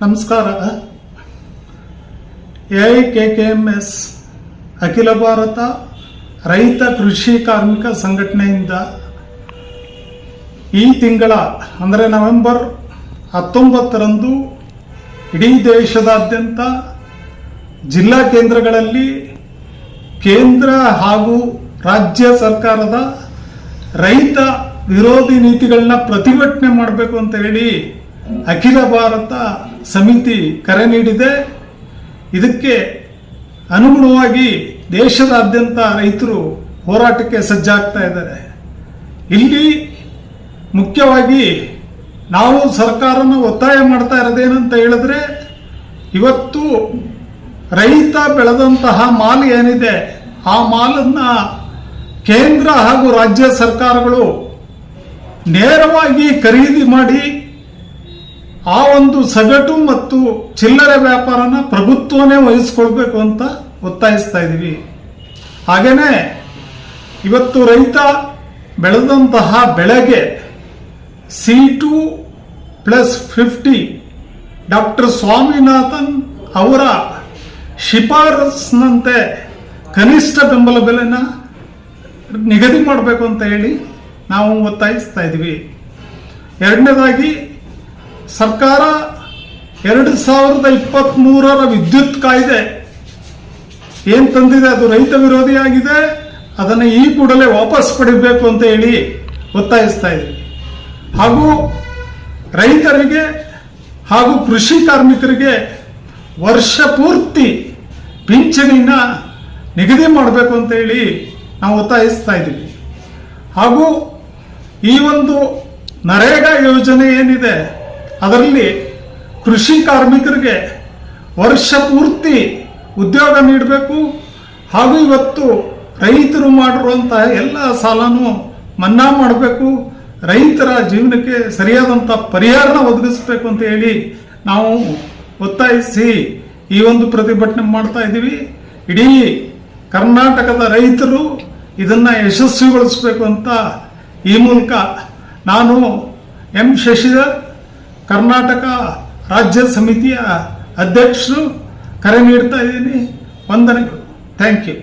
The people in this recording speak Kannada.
ನಮಸ್ಕಾರ. A K K M S ಅಖಿಲ ಭಾರತ ರೈತ ಕೃಷಿ ಕಾರ್ಮಿಕ ಸಂಘಟನೆಯಿಂದ ಈ ತಿಂಗಳ, ಅಂದರೆ ನವೆಂಬರ್ ಹತ್ತೊಂಬತ್ತರಂದು ಇಡೀ ದೇಶದಾದ್ಯಂತ ಜಿಲ್ಲಾ ಕೇಂದ್ರಗಳಲ್ಲಿ ಕೇಂದ್ರ ಹಾಗೂ ರಾಜ್ಯ ಸರ್ಕಾರದ ರೈತ ವಿರೋಧಿ ನೀತಿಗಳನ್ನ ಪ್ರತಿಭಟನೆ ಮಾಡಬೇಕು ಅಂತ ಹೇಳಿ ಅಖಿಲ ಭಾರತ ಸಮಿತಿ ಕರೆ ನೀಡಿದೆ. ಇದಕ್ಕೆ ಅನುಗುಣವಾಗಿ ದೇಶದಾದ್ಯಂತ ರೈತರು ಹೋರಾಟಕ್ಕೆ ಸಜ್ಜಾಗ್ತಾ ಇದ್ದಾರೆ. ಇಲ್ಲಿ ಮುಖ್ಯವಾಗಿ ನಾವು ಸರ್ಕಾರನ ಒತ್ತಾಯ ಮಾಡ್ತಾ ಇರೋದೇನಂತ ಹೇಳಿದ್ರೆ, ಇವತ್ತು ರೈತ ಬೆಳೆದಂತಹ ಮಾಲ್ ಏನಿದೆ, ಆ ಮಾಲನ್ನ ಕೇಂದ್ರ ಹಾಗೂ ರಾಜ್ಯ ಸರ್ಕಾರಗಳು ನೇರವಾಗಿ ಖರೀದಿ ಮಾಡಿ ಆ ಒಂದು ಸಗಟು ಮತ್ತು ಚಿಲ್ಲರೆ ವ್ಯಾಪಾರನ ಪ್ರಭುತ್ವನೇ ವಹಿಸ್ಕೊಳ್ಬೇಕು ಅಂತ ಒತ್ತಾಯಿಸ್ತಾ ಇದ್ದೀವಿ ಹಾಗೇನೆ ಇವತ್ತು ರೈತ ಬೆಳೆದಂತಹ ಬೆಳೆಗೆ C two plus fifty doctor Swaminathan ಅವರ ಶಿಫಾರಸ್ನಂತೆ ಕನಿಷ್ಠ ಬೆಂಬಲ ಬೆಲೆನ ನಿಗದಿ ಮಾಡಬೇಕು ಅಂತ ಹೇಳಿ ನಾವು ಒತ್ತಾಯಿಸ್ತಾ ಇದ್ದೀವಿ ಎರಡನೇದಾಗಿ ಸರ್ಕಾರ ಎರಡು ಸಾವಿರದ ಇಪ್ಪತ್ತ್ ಮೂರರ ವಿದ್ಯುತ್ ಕಾಯ್ದೆ ಏನು ತಂದಿದೆ? ಅದು ರೈತ ವಿರೋಧಿಯಾಗಿದೆ ಅದನ್ನು ಈ ಕೂಡಲೇ ವಾಪಸ್ ಪಡಿಬೇಕು ಅಂತ ಹೇಳಿ ಒತ್ತಾಯಿಸ್ತಾ ಇದ್ದೀವಿ ಹಾಗೂ ರೈತರಿಗೆ ಹಾಗೂ ಕೃಷಿ ಕಾರ್ಮಿಕರಿಗೆ ವರ್ಷ ಪೂರ್ತಿ ಪಿಂಚಣಿನ ನಿಗದಿ ಮಾಡಬೇಕು ಅಂತ ಹೇಳಿ ನಾವು ಒತ್ತಾಯಿಸ್ತಾ ಇದ್ದೀವಿ. ಹಾಗೂ ಈ ಒಂದು ನರೇಗಾ ಯೋಜನೆ ಏನಿದೆ? ಅದರಲ್ಲಿ ಕೃಷಿ ಕಾರ್ಮಿಕರಿಗೆ ವರ್ಷ ಪೂರ್ತಿ ಉದ್ಯೋಗ ನೀಡಬೇಕು. ಹಾಗೂ ಇವತ್ತು ರೈತರು ಮಾಡಿರುವಂತಹ ಎಲ್ಲ ಸಾಲನೂ ಮನ್ನಾ ಮಾಡಬೇಕು. ರೈತರ ಜೀವನಕ್ಕೆ ಸರಿಯಾದಂಥ ಪರಿಹಾರನ ಒದಗಿಸಬೇಕು ಅಂತ ಹೇಳಿ ನಾವು ಒತ್ತಾಯಿಸಿ ಈ ಒಂದು ಪ್ರತಿಭಟನೆ ಮಾಡ್ತಾ ಇದ್ದೀವಿ. ಇಡೀ ಕರ್ನಾಟಕದ ರೈತರು ಇದನ್ನು ಯಶಸ್ವಿಗೊಳಿಸಬೇಕು ಅಂತ ಈ ಮೂಲಕ ನಾನು ಎಂ ಶಶಿಧರ್ ಕರ್ನಾಟಕ ರಾಜ್ಯ ಸಮಿತಿಯ ಅಧ್ಯಕ್ಷರು ಕರೆ ನೀಡ್ತಾ ಇದ್ದೀನಿ. ವಂದನೆಗಳು. Thank you